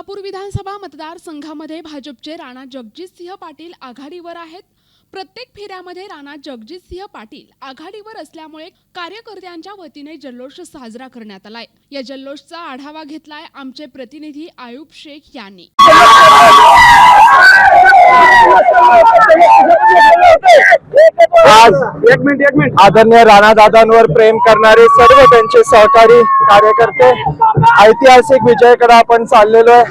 सोलापूर विधानसभा मतदारसंघामध्ये भाजपचे राणा जगजितसिंह पाटील आघाडीवर आहेत. प्रत्येक फेऱ्यामध्ये राणा जगजितसिंह पाटील आघाडीवर असल्यामुळे कार्यकर्त्यांच्या वतीने जल्लोष साजरा करण्यात आलाय. या जल्लोषचा आढावा घेतलाय आमचे प्रतिनिधी आयुब शेख यांनी. आज एक मिनिट एक मिनिट. आदरणीय राणादादांवर प्रेम करणारे सर्व त्यांचे सहकारी कार्यकर्ते ऐतिहासिक विजयाकडे आपण चाललेलो आहे.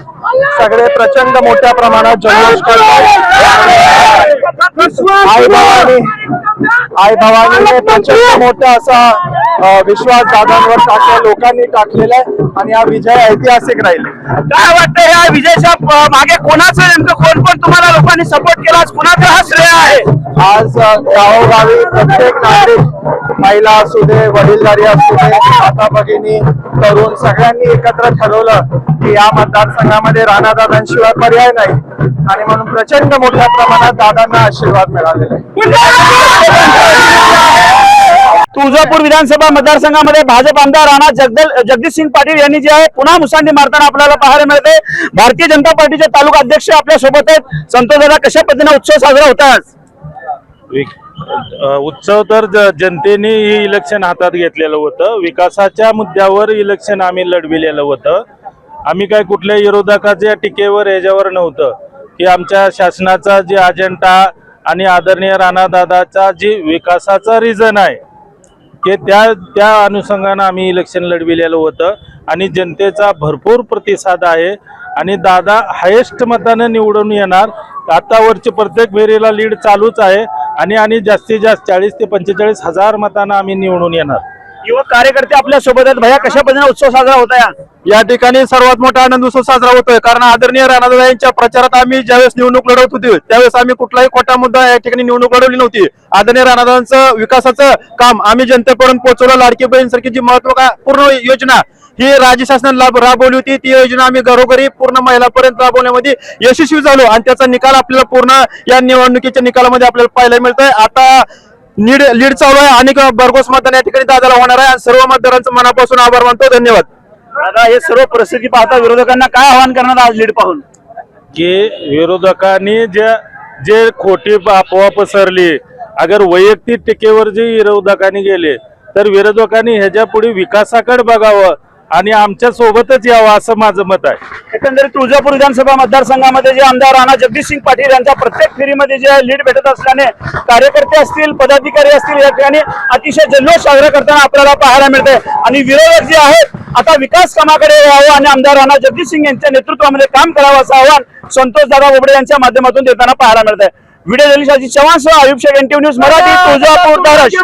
सगळे प्रचंड मोठ्या प्रमाणात जल्लोष करतात आई भवानी. आई भवानीने प्रचंड मोठा असा विश्वास दादांवर टाकला लोकांनी टाकलेला आहे आणि हा विजय ऐतिहासिक राहील. काय वाटतं या विजयच्या मागे कोणाचं नेमकं कोण कोण तुम्हाला लोकांनी सपोर्ट केला? आज कुणाचा हा श्रेय आहे? आज गावोगावी प्रत्येक नागरिक महिला असू दे वडीलधारी असू दे माता भगिनी तरुण सगळ्यांनी एकत्र ठरवलं की या मतदारसंघामध्ये राणा दादांशिवाय पर्याय नाही. आणि म्हणून प्रचंड मोठ्या प्रमाणात दादांना आशीर्वाद मिळालेला तुळजापूर विधानसभा मतदारसंघामध्ये भाजप आमदार राणा जगदल जगदीश सिंग पाटील यांनी जे आहे पुन्हा मुसांडी मारताना आपल्याला पाहायला मिळते. भारतीय जनता पार्टीचे तालुका अध्यक्ष आपल्यासोबत आहेत. संतोष दादा कशा पद्धतीने उत्सव साजरा होता आज उत्सव तर ज- जनतेने हे इलेक्शन हातात घेतलेलं होतं. विकासाच्या मुद्द्यावर इलेक्शन आम्ही लढविलेलं होतं. आम्ही काय कुठल्या विरोधकाच्या टीकेवर याच्यावर नव्हतं. की आमच्या शासनाचा जे अजेंडा आणि आदरणीय राणादादाचा जी विकासाचा रिझन आहे की त्या त्या अनुषंगानं आम्ही इलेक्शन लढविलेलं होतं. आणि जनतेचा भरपूर प्रतिसाद आहे. आणि दादा हायेस्ट मतानं निवडून येणार. आतावरची प्रत्येक फेरीला लीड चालूच आहे. आणि आणि जास्तीत जास्त चाळीस ते पंचेचाळीस हजार मतानं आम्ही निवडून येणार. युवक कार्यकर्ते आपल्यासोबत आहेत. भैया कशा पद्धतीने उत्सव साजरा होत या या ठिकाणी सर्वात मोठा आनंद उत्सव साजरा होतोय. कारण आदरणीय राणादादा यांच्या प्रचारात आम्ही ज्यावेळेस निवडणूक लढवत होती त्यावेळेस आम्ही कुठलाही खोटा मुद्दा या ठिकाणी निवडणूक लढवली नव्हती. आदरणीय राणादादांचं विकासाचं काम आम्ही जनतेपर्यंत पोहोचवलं. लाडकी बहीण सारखी जी महत्त्वपूर्ण योजना ही राज्य शासनाने लाभ राबवली होती. ती योजना आम्ही घरोघरी पूर्ण महिलापर्यंत राबवण्यामध्ये यशस्वी झालो. आणि त्याचा निकाल आपल्याला पूर्ण या निवडणुकीच्या निकालामध्ये आपल्याला पाहायला मिळतोय. आता लीड लीड चालू आहे. आणि बरगोस मतदान या ठिकाणी दादाला होणार आहे. आणि सर्व मतदारांचं मनापासून आभार मानतो. धन्यवाद. दादा हे सर्व परिस्थिती पाहता विरोधकांना काय आवाहन करणार आज लीड पाहून? की विरोधकांनी जे जे खोटी अफवा पसरली अगर वैयक्तिक टीकेवर जे विरोधकांनी गेले तर विरोधकांनी ह्याच्या पुढे विकासाकडे बघावं. आणि आमच्या सोबतच यावं असं माझं मत आहे. एकंदरीत तुळजापूर विधानसभा मतदारसंघामध्ये जे आमदार राणा जगदीशसिंग पाटील यांच्या प्रत्येक फेरीमध्ये जे लीड भेटत असल्याने कार्यकर्ते असतील पदाधिकारी असतील या ठिकाणी अतिशय जल्लोष साजरा करताना आपल्याला पाहायला मिळते आणि विरोधक जे आहेत आता विकास कामाकडे यावं आणि आमदार राणा जगदीशसिंग यांच्या नेतृत्वामध्ये काम करावं असं आवाहन संतोष दादा बोबडे यांच्या माध्यमातून देताना पाहायला मिळत आहे व्हिडिओ अजित चव्हाण सह शेख एनटीव्ही न्यूज मराठी तुळजापूर धाराशिव.